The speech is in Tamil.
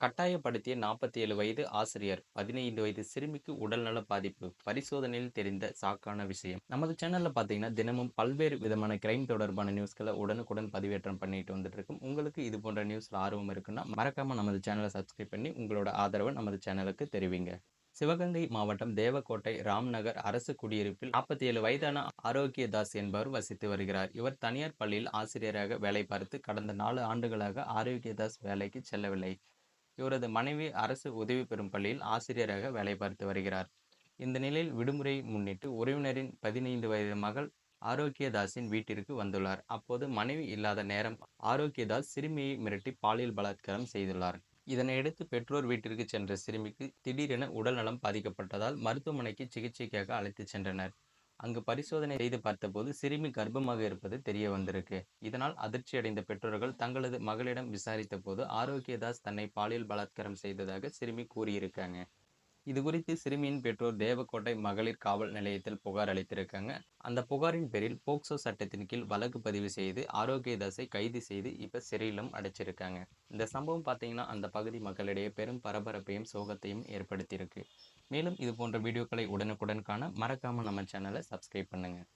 கட்டாயப்படுத்திய நாற்பத்தி ஏழு வயது ஆசிரியர் பதினைந்து வயது சிறுமிக்கு உடல்நல பாதிப்பு பரிசோதனையில் தெரிந்த சாக்கான விஷயம். நமது சேனல்ல பாத்தீங்கன்னா தினமும் பல்வேறு விதமான கிரைம் தொடர்பான நியூஸ்களை உடனுக்குடன் பதிவேற்றம் பண்ணிட்டு வந்துட்டு இருக்கும் உங்களுக்கு இது போன்ற நியூஸ்ல ஆர்வம் இருக்குன்னா மறக்காம நமது சேனலை சப்ஸ்கிரைப் பண்ணி உங்களோட ஆதரவை நமது சேனலுக்கு தெரிவிங்க. சிவகங்கை மாவட்டம் தேவக்கோட்டை ராம்நகர் அரசு குடியிருப்பில் நாற்பத்தி ஏழு வயதான ஆரோக்கியதாஸ் என்பவர் வசித்து வருகிறார். இவர் தனியார் பள்ளியில் ஆசிரியராக வேலை பார்த்து கடந்த நாலு ஆண்டுகளாக ஆரோக்கியதாஸ் வேலைக்கு செல்லவில்லை. இவரது மனைவி அரசு உதவி பெறும் பள்ளியில் ஆசிரியராக வேலை பார்த்து வருகிறார். இந்த நிலையில் விடுமுறையை முன்னிட்டு உறவினரின் பதினைந்து வயது மகள் ஆரோக்கியதாஸின் வீட்டிற்கு வந்துள்ளார். அப்போது மனைவி இல்லாத நேரம் ஆரோக்கியதாஸ் சிறுமியை மிரட்டி பாலியல் பலாத்காரம் செய்துள்ளார். இதனையடுத்து பெற்றோர் வீட்டிற்கு சென்ற சிறுமிக்கு திடீரென உடல்நலம் பாதிக்கப்பட்டதால் மருத்துவமனைக்கு சிகிச்சைக்காக அழைத்துச் சென்றனர். அங்கு பரிசோதனை செய்து பார்த்தபோது சிறுமி கர்ப்பமாக இருப்பது தெரிய வந்திருக்கு. இதனால் அதிர்ச்சியடைந்த பெற்றோர்கள் தங்களது மகளிடம் விசாரித்த போது ஆரோக்கியதாஸ் தன்னை பாலியல் பலாத்காரம் செய்ததாக சிறுமி கூறியிருக்காங்க. இது குறித்து சிறுமியின் பெற்றோர் தேவக்கோட்டை மகளிர் காவல் நிலையத்தில் புகார் அளித்திருக்காங்க. அந்த புகாரின் பேரில் போக்சோ சட்டத்தின் கீழ் வழக்கு பதிவு செய்து ஆரோக்கியதாஸை கைது செய்து இப்போ சிறையிலும் அடைச்சிருக்காங்க. இந்த சம்பவம் பார்த்தீங்கன்னா அந்த பகுதி மக்களிடையே பெரும் பரபரப்பையும் சோகத்தையும் ஏற்படுத்தியிருக்கு. மேலும் இது போன்ற வீடியோக்களை உடனுக்குடன் காண மறக்காமல் நம்ம சேனலை சப்ஸ்கிரைப் பண்ணுங்கள்